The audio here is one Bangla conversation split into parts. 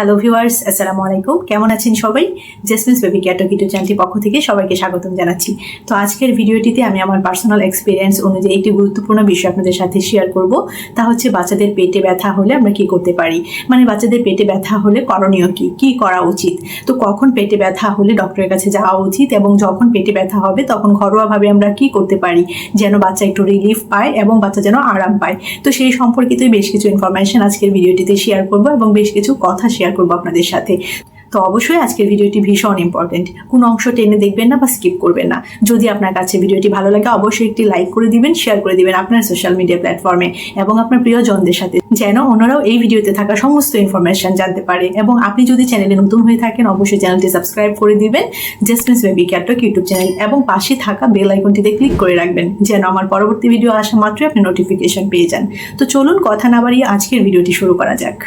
হ্যালো ভিউয়ার্স আসসালামু আলাইকুম কেমন আছেন সবাই? জেসমিন্স বেবি ক্যাটো কিটো চ্যানেলটি পক্ষ থেকে সবাইকে স্বাগতম জানাচ্ছি। তো আজকের ভিডিওটিতে আমি আমার পার্সোনাল এক্সপিরিয়েন্স অনুযায়ী একটি গুরুত্বপূর্ণ বিষয় আপনাদের সাথে শেয়ার করব। তা হচ্ছে বাচ্চাদের পেটে ব্যথা হলে আমরা কি করতে পারি? মানে বাচ্চাদের পেটে ব্যথা হলে করণীয় কি? কি করা উচিত? তো কখন পেটে ব্যথা হলে ডক্টরের কাছে যাওয়া উচিত এবং যখন পেটে ব্যথা হবে তখন ঘরোয়াভাবে আমরা কি করতে পারি? যেন বাচ্চা একটু রিলিফ পায় এবং বাচ্চা যেন আরাম পায়। তো সেই সম্পর্কিতই বেশ কিছু ইনফরমেশন আজকের ভিডিওটিতে শেয়ার করব এবং বেশ কিছু কথা শেয়ার করব আপনাদের সাথে। তো অবশ্যই আজকের ভিডিওটি ভীষণ ইম্পর্টেন্ট কোনো অংশ টেনে দেখবেন না বা স্কিপ করবেন না। যদি আপনার কাছে ভিডিওটি ভালো লাগে, অবশ্যই একটি লাইক করে দিবেন শেয়ার করে দিবেন আপনার সোশ্যাল মিডিয়া প্ল্যাটফর্মে এবং আপনার প্রিয়জনদের সাথে, যেন ওনারাও এই ভিডিওতে থাকা সমস্ত ইনফরমেশন জানতে পারে। এবং আপনি যদি চ্যানেলে নতুন হয়ে থাকেন, অবশ্যই চ্যানেলটি সাবস্ক্রাইব করে দিবেন। জেসমিন্স বেবি ক্যাটক ইউটিউব চ্যানেল এবং পাশে থাকা বেল আইকনটিতে ক্লিক করে রাখবেন, যেন আমার পরবর্তী ভিডিও আসা মাত্রই আপনি নোটিফিকেশন পেয়ে যান। তো চলুন কথা না বাড়িয়ে আজকের ভিডিওটি শুরু করা যাক।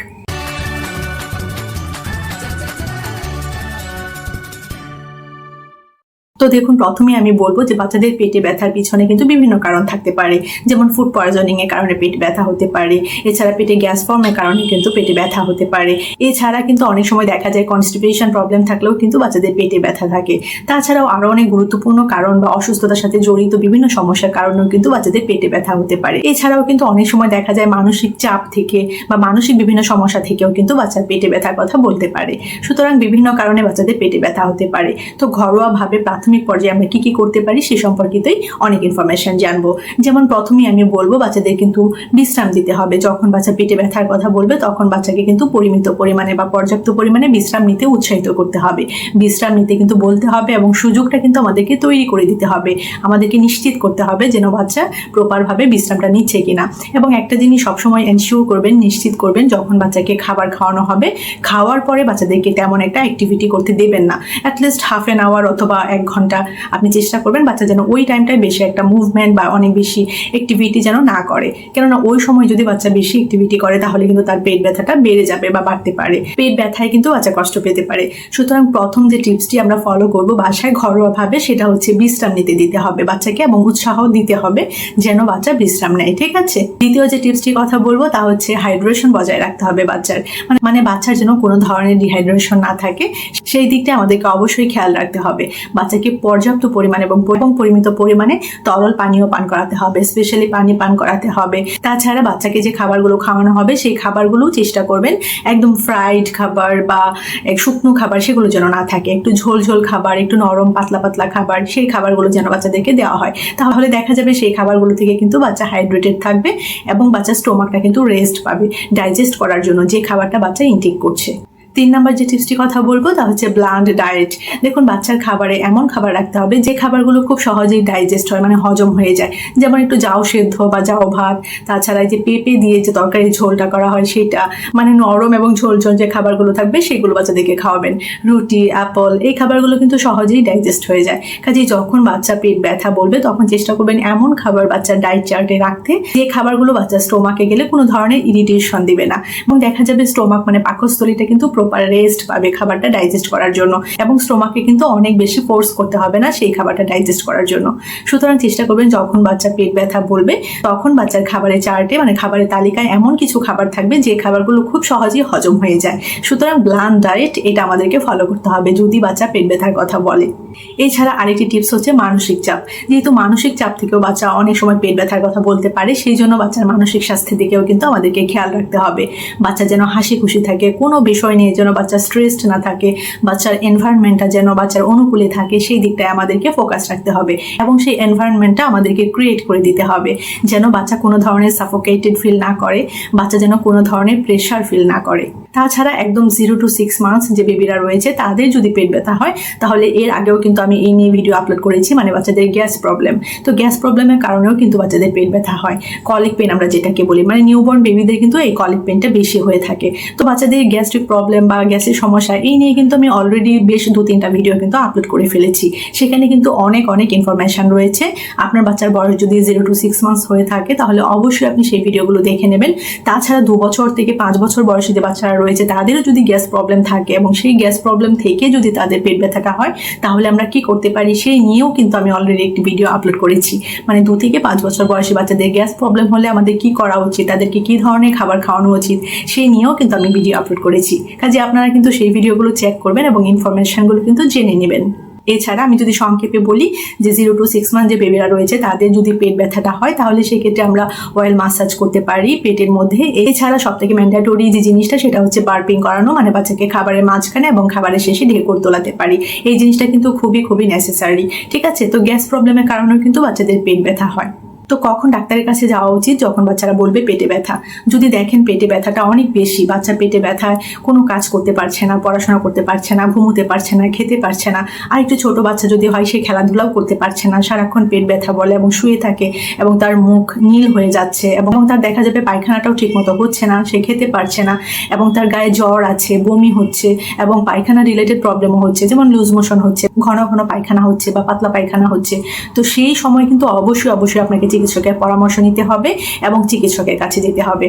তো দেখুন, প্রথমে আমি বলব যে বাচ্চাদের পেটে ব্যথার পিছনে কিন্তু বিভিন্ন কারণ থাকতে পারে। যেমন ফুড পয়জনিং এর কারণে পেট ব্যথা হতে পারে। এছাড়া পেটে গ্যাস ফর্মের কারণে কিন্তু পেটে ব্যথা হতে পারে। এছাড়া কিন্তু অনেক সময় দেখা যায় কনস্টিপেশন প্রবলেম থাকলেও কিন্তু বাচ্চাদের পেটে ব্যথা থাকে। তাছাড়াও আরও অনেক গুরুত্বপূর্ণ কারণ বা অসুস্থতার সাথে জড়িত বিভিন্ন সমস্যার কারণেও কিন্তু বাচ্চাদের পেটে ব্যথা হতে পারে। এছাড়াও কিন্তু অনেক সময় দেখা যায় মানসিক চাপ থেকে বা মানসিক বিভিন্ন সমস্যা থেকেও কিন্তু বাচ্চার পেটে ব্যথার কথা বলতে পারে। সুতরাং বিভিন্ন কারণে বাচ্চাদের পেটে ব্যথা হতে পারে। তো ঘরোয়াভাবে প্রাথমিক পর্যায়ে আমরা কি কি করতে পারি সে সম্পর্কিতই অনেক ইনফরমেশন জানব। যেমন প্রথমেই আমি বলব, বাচ্চাদের কিন্তু বিশ্রাম দিতে হবে। যখন বাচ্চা পেটে ব্যথার কথা বলবে, তখন বাচ্চাকে কিন্তু পরিমিত পরিমাণে বা পর্যাপ্ত পরিমাণে বিশ্রাম নিতে উৎসাহিত করতে হবে। বিশ্রাম নিতে কিন্তু বলতে হবে এবং সুযোগটা কিন্তু আমাদেরকে তৈরি করে দিতে হবে। আমাদেরকে নিশ্চিত করতে হবে যেন বাচ্চা প্রপারভাবে বিশ্রামটা নিচ্ছে কিনা। এবং একটা জিনিস সবসময় এনশিওর করবেন, নিশ্চিত করবেন, যখন বাচ্চাকে খাবার খাওয়ানো হবে, খাওয়ার পরে বাচ্চাদেরকে তেমন একটা অ্যাক্টিভিটি করতে দেবেন না। অ্যাটলিস্ট হাফ অ্যান আওয়ার অথবা এক ঘণ্টা আপনি চেষ্টা করবেন বাচ্চা যেন ওই টাইমটায় বেশি একটা মুভমেন্ট বা অনেক বেশি অ্যাক্টিভিটি যেন না করে। কেননা ওই সময় যদি বাচ্চা বেশি অ্যাক্টিভিটি করে, তাহলে কিন্তু তার পেট ব্যথাটা বেড়ে যাবে বা বাড়তে পারে। পেট ব্যথায় কিন্তু বাচ্চা কষ্ট পেতে পারে। সুতরাং প্রথম যে টিপসটি আমরা ফলো করব বাসায় ঘরোয়াভাবে সেটা হচ্ছে বিশ্রাম নিতে দিতে হবে বাচ্চাকে এবং উৎসাহ দিতে হবে যেন বাচ্চা বিশ্রাম নেয়, ঠিক আছে? দ্বিতীয় যে টিপসটির কথা বলব, তা হচ্ছে হাইড্রেশন বজায় রাখতে হবে বাচ্চার। মানে মানে বাচ্চার যেন কোনো ধরনের ডিহাইড্রেশন না থাকে, সেই দিকটা আমাদেরকে অবশ্যই খেয়াল রাখতে হবে। বাচ্চাকে পর্যাপ্ত পরিমাণে এবং পরিমিত পরিমাণে তরল পানীয় পান করাতে হবে স্পেশালি পানি পান করাতে হবে। তাছাড়া বাচ্চাকে যে খাবারগুলো খাওয়ানো হবে, সেই খাবারগুলো চেষ্টা করবেন একদম ফ্রাইড খাবার বা শুকনো খাবার সেগুলো যেন না থাকে। একটু ঝোল ঝোল খাবার, একটু নরম পাতলা পাতলা খাবার, সেই খাবারগুলো যেন বাচ্চাদেরকে দেওয়া হয়। তাহলে দেখা যাবে সেই খাবারগুলো থেকে কিন্তু বাচ্চা হাইড্রেটেড থাকবে এবং বাচ্চার স্টোমাকটা কিন্তু রেস্ট পাবে ডাইজেস্ট করার জন্য যে খাবারটা বাচ্চা ইনটেক করছে। তিন নম্বর যে টিপসটি কথা বলব তা হচ্ছে ব্লান্ড ডায়েট দেখুন, বাচ্চার খাবারে এমন খাবার রাখতে হবে, যে খাবারগুলো খুব সহজেই ডাইজেস্ট হয় মানে হজম হয়ে যায়। যেমন একটু জাও সেদ্ধ বা জাও ভাত, তাছাড়া যে পেঁপে দিয়ে যে তরকারি ঝোলটা করা হয়, সেটা মানে নরম এবং ঝোল ঝোল যে খাবারগুলো থাকবে, সেগুলো বাচ্চাদেরকে খাওয়াবেন। রুটি অ্যাপল এই খাবারগুলো কিন্তু সহজেই ডাইজেস্ট হয়ে যায়। কাজেই যখন বাচ্চা পেট ব্যথা বলবে, তখন চেষ্টা করবেন এমন খাবার বাচ্চার ডায়েট চার্টে রাখতে, যে খাবারগুলো বাচ্চার স্টোমাকে গেলে কোনো ধরনের ইরিটেশন দিবে না। এবং দেখা যাবে স্টোমাক মানে পাকস্থলীটা কিন্তু প্রপার রেস্ট পাবে খাবারটা ডাইজেস্ট করার জন্য এবং স্টোমাকে কিন্তু অনেক বেশি ফোর্স করতে হবে না সেই খাবারটা ডাইজেস্ট করার জন্য। সুতরাং চেষ্টা করবেন যখন বাচ্চা পেট ব্যথা বলবে, তখন বাচ্চার খাবারের চার্টে মানে খাবারের তালিকায় এমন কিছু খাবার থাকবে যে খাবারগুলো খুব সহজেই হজম হয়ে যায়। সুতরাং ব্লান ডায়েট এটা আমাদেরকে ফলো করতে হবে যদি বাচ্চা পেট ব্যথার কথা বলে। এছাড়া আরেকটি টিপস হচ্ছে মানসিক চাপ। যেহেতু মানসিক চাপ থেকেও বাচ্চা অনেক সময় পেট ব্যথার কথা বলতে পারে, সেই জন্য বাচ্চার মানসিক স্বাস্থ্যের দিকেও কিন্তু আমাদেরকে খেয়াল রাখতে হবে। বাচ্চা যেন হাসি খুশি থাকে, কোনো বিষয় নিয়ে যেন বাচ্চা স্ট্রেসড না থাকে, বাচ্চার এনভায়রনমেন্টটা যেন বাচ্চার অনুকূলে থাকে, সেই দিকটায় আমাদেরকে ফোকাস রাখতে হবে এবং সেই এনভায়রনমেন্টটা আমাদেরকে ক্রিয়েট করে দিতে হবে। যেন বাচ্চা কোনো ধরনের সাফোকেটেড ফিল না করে, বাচ্চা যেন কোনো ধরনের প্রেশার ফিল না করে। তাছাড়া একদম জিরো টু সিক্স মান্থস যে বেবিরা রয়েছে, তাদের যদি পেট ব্যথা হয়, তাহলে এর আগেও কিন্তু আমি এই নিয়ে ভিডিও আপলোড করেছি মানে বাচ্চাদের গ্যাস প্রবলেম তো গ্যাস প্রবলেমের কারণেও কিন্তু বাচ্চাদের পেট ব্যথা হয়। কলিক পেন আমরা যেটাকে বলি মানে নিউবর্ন বেবিদের কিন্তু এই কলিক পেনটা বেশি হয়ে থাকে। তো বাচ্চাদের গ্যাস্ট্রিক প্রবলেম বা গ্যাসের সমস্যা, এই নিয়ে কিন্তু আমি অলরেডি বেশ দু তিনটা ভিডিও কিন্তু আপলোড করে ফেলেছি। সেখানে কিন্তু অনেক অনেক ইনফরমেশন রয়েছে। আপনার বাচ্চার বয়স যদি জিরো টু সিক্স মান্থস হয়ে থাকে, তাহলে অবশ্যই আপনি সেই ভিডিওগুলো দেখে নেবেন। তাছাড়া দু বছর থেকে পাঁচ বছর বয়সী যে বাচ্চারা রয়েছে, তাদেরও যদি গ্যাস প্রবলেম থাকে এবং সেই গ্যাস প্রবলেম থেকে যদি তাদের পেট ব্যথাটা হয়, তাহলে আমরা কি করতে পারি? সেই নিয়েও কিন্তু আমি অলরেডি একটি ভিডিও আপলোড করেছি। মানে দু থেকে পাঁচ বছর বয়সী বাচ্চাদের গ্যাস প্রবলেম হলে আমাদের কি করা উচিত? তাদেরকে কি ধরনের খাবার খাওয়ানো উচিত? সেই নিয়েও কিন্তু আমি ভিডিও আপলোড করেছি। কাজে আপনারা কিন্তু সেই ভিডিওগুলো চেক করবেন এবং ইনফরমেশনগুলো কিন্তু জেনে নেবেন। এছাড়া আমি যদি সংক্ষেপে বলি যে জিরো টু সিক্স মান্থ যে বেবিরা রয়েছে, তাদের যদি পেট ব্যথাটা হয়, তাহলে সেক্ষেত্রে আমরা অয়েল মাসাজ করতে পারি পেটের মধ্যে। এছাড়া সব থেকে ম্যান্ডাটরি যে জিনিসটা, সেটা হচ্ছে বার্পিং করানো মানে বাচ্চাকে খাবারের মাঝখানে এবং খাবারের শেষে ঢেকুর তোলাতে পারি। এই জিনিসটা কিন্তু খুবই খুবই নেসেসারি ঠিক আছে? তো গ্যাস প্রবলেমের কারণেও কিন্তু বাচ্চাদের পেট ব্যথা হয়। তো কখন ডাক্তারের কাছে যাওয়া উচিত? যখন বাচ্চারা বলবে পেটে ব্যথা। যদি দেখেন পেটে ব্যথাটা অনেক বেশি, বাচ্চা পেটে ব্যথায় কোনো কাজ করতে পারছে না, পড়াশোনা করতে পারছে না, ঘুমোতে পারছে না, খেতে পারছে না আর একটু ছোট বাচ্চা যদি হয় সে খেলাধুলাও করতে পারছে না, সারাক্ষণ পেট ব্যথা বলে এবং শুয়ে থাকে এবং তার মুখ নীল হয়ে যাচ্ছে এবং তার দেখা যাবে পায়খানাটাও ঠিকমতো হচ্ছে না, সে খেতে পারছে না এবং তার গায়ে জ্বর আছে, বমি হচ্ছে এবং পায়খানা রিলেটেড প্রবলেমও হচ্ছে, যেমন লুজ মোশন হচ্ছে, ঘন ঘন পায়খানা হচ্ছে বা পাতলা পায়খানা হচ্ছে। তো সেই সময় কিন্তু অবশ্যই অবশ্যই আপনাকে চিকিৎসকের পরামর্শ নিতে হবে এবং চিকিৎসকের কাছে যেতে হবে।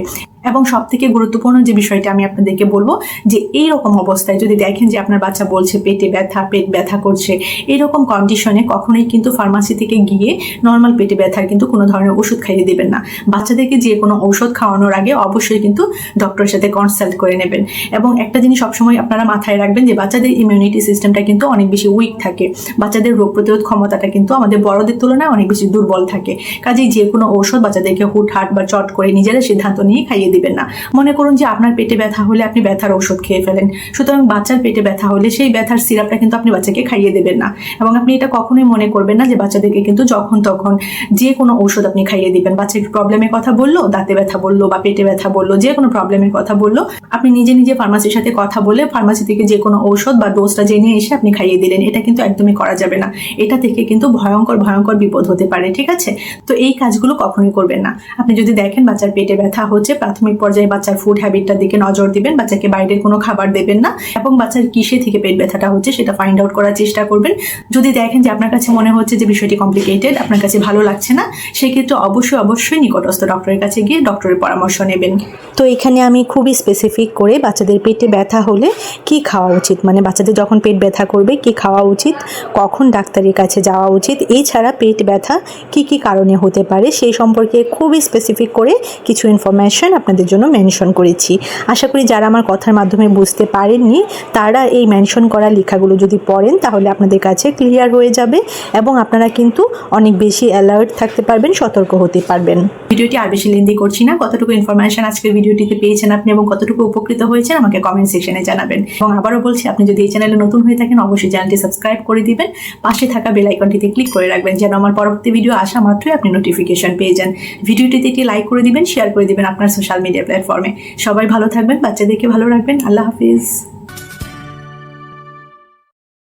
এবং সব থেকে গুরুত্বপূর্ণ যে বিষয়টা আমি আপনাদেরকে বলব, যে এই রকম অবস্থায় যদি দেখেন যে আপনার বাচ্চা বলছে পেটে ব্যথা, পেট ব্যথা করছে এরকম কন্ডিশনে কখনোই কিন্তু ফার্মাসি থেকে গিয়ে নর্মাল পেটে ব্যথার কিন্তু কোনো ধরনের ওষুধ খাইয়ে দেবেন না। বাচ্চাদেরকে যে কোনো ঔষধ খাওয়ানোর আগে অবশ্যই কিন্তু ডক্টরের সাথে কনসাল্ট করে নেবেন। এবং একটা জিনিস সবসময় আপনারা মাথায় রাখবেন যে বাচ্চাদের ইমিউনিটি সিস্টেমটা কিন্তু অনেক বেশি উইক থাকে। বাচ্চাদের রোগ প্রতিরোধ ক্ষমতাটা কিন্তু আমাদের বড়দের তুলনায় অনেক বেশি দুর্বল থাকে। কাজেই যে কোনো ঔষধ বাচ্চাদেরকে হুটহাট বা চট করে নিজেরা সিদ্ধান্ত নিয়ে খাইয়ে দিবেন না। মনে করুন যে আপনার পেটে ব্যথা হলে আপনি ব্যথার ওষুধ খেয়ে ফেলেন। সুতরাং বাচ্চার পেটে ব্যথা হলে সেই ব্যথার সিরাপটা কিন্তু আপনি বাচ্চাকে খাইয়ে দেবেন না। এবং আপনি এটা কখনোই মনে করবেন না যে বাচ্চাদেরকে কিন্তু যখন তখন যে কোনো ঔষধ আপনি খাইয়ে দিবেন। বাচ্চা একটু প্রবলেমের কথা বলল? দাঁতে ব্যথা বলল বা পেটে ব্যথা বলল? যে কোনো প্রবলেমের কথা বলল। আপনি নিজে নিজে ফার্মাসির সাথে কথা বলে ফার্মাসি থেকে যে কোনো ঔষধ বা ডোজটা জেনে এসে আপনি খাইয়ে দিলেন। এটা কিন্তু একদমই করা যাবে না। এটা থেকে কিন্তু ভয়ঙ্কর ভয়ঙ্কর বিপদ হতে পারে। ঠিক আছে? তো এই কাজগুলো কখনোই করবেন না। আপনি যদি দেখেন বাচ্চার পেটে ব্যথা হচ্ছে, প্রাথমিক পর্যায়ে বাচ্চার ফুড হ্যাবিটটার দিকে নজর দিবেন, বাচ্চাকে বাইরের কোনো খাবার দেবেন না এবং বাচ্চার কিসে থেকে পেট ব্যথাটা হচ্ছে সেটা ফাইন্ড আউট করার চেষ্টা করবেন। যদি দেখেন যে আপনার কাছে মনে হচ্ছে যে বিষয়টি কমপ্লিকেটেড আপনার কাছে ভালো লাগছে না, সেক্ষেত্রে অবশ্যই অবশ্যই নিকটস্থ ডক্টরের কাছে গিয়ে ডক্টরের পরামর্শ নেবেন। তো এখানে আমি খুবই স্পেসিফিক করে বাচ্চাদের পেটে ব্যথা হলে কি খাওয়া উচিত? মানে বাচ্চাদের যখন পেট ব্যথা করবে, কি খাওয়া উচিত? কখন ডাক্তারের কাছে যাওয়া উচিত? এছাড়া পেট ব্যথা কি কি কারণে হতে পারে, সেই সম্পর্কে খুবই স্পেসিফিক করে কিছু ইনফরমেশন আপনাদের জন্য মেনশন করেছি। আশা করি যারা আমার কথার মাধ্যমে বুঝতে পারেননি, তারা এই মেনশন করা লেখাগুলো যদি পড়েন, তাহলে আপনাদের কাছে ক্লিয়ার হয়ে যাবে এবং আপনারা কিন্তু অনেক বেশি অ্যালার্ট থাকতে পারবেন, সতর্ক হতে পারবেন। ভিডিওটি আর বেশি লেন্দি করছি না। কতটুকু ইনফরমেশন আজকের ভিডিওটিতে পেয়েছেন আপনি এবং কতটুকু উপকৃত হয়েছেন, আমাকে কমেন্ট সেকশনে জানাবেন। এবং আবারও বলছি, আপনি যদি এই চ্যানেলে নতুন হয়ে থাকেন, অবশ্যই চ্যানেলটি সাবস্ক্রাইব করে দিবেন। পাশে থাকা বেল আইকনটিতে ক্লিক করে রাখবেন, যেন আমার পরবর্তী ভিডিও আসা মাত্রই আপনি নোটিফিকেশন পেয়ে যান ভিডিওটিতে একটি লাইক করে দিবেন শেয়ার করে দিবেন আপনার সোশ্যাল মিডিয়া প্ল্যাটফর্মে সবাই ভালো থাকবেন, বাচ্চাদেরকে ভালো রাখবেন, আল্লাহ হাফিজ।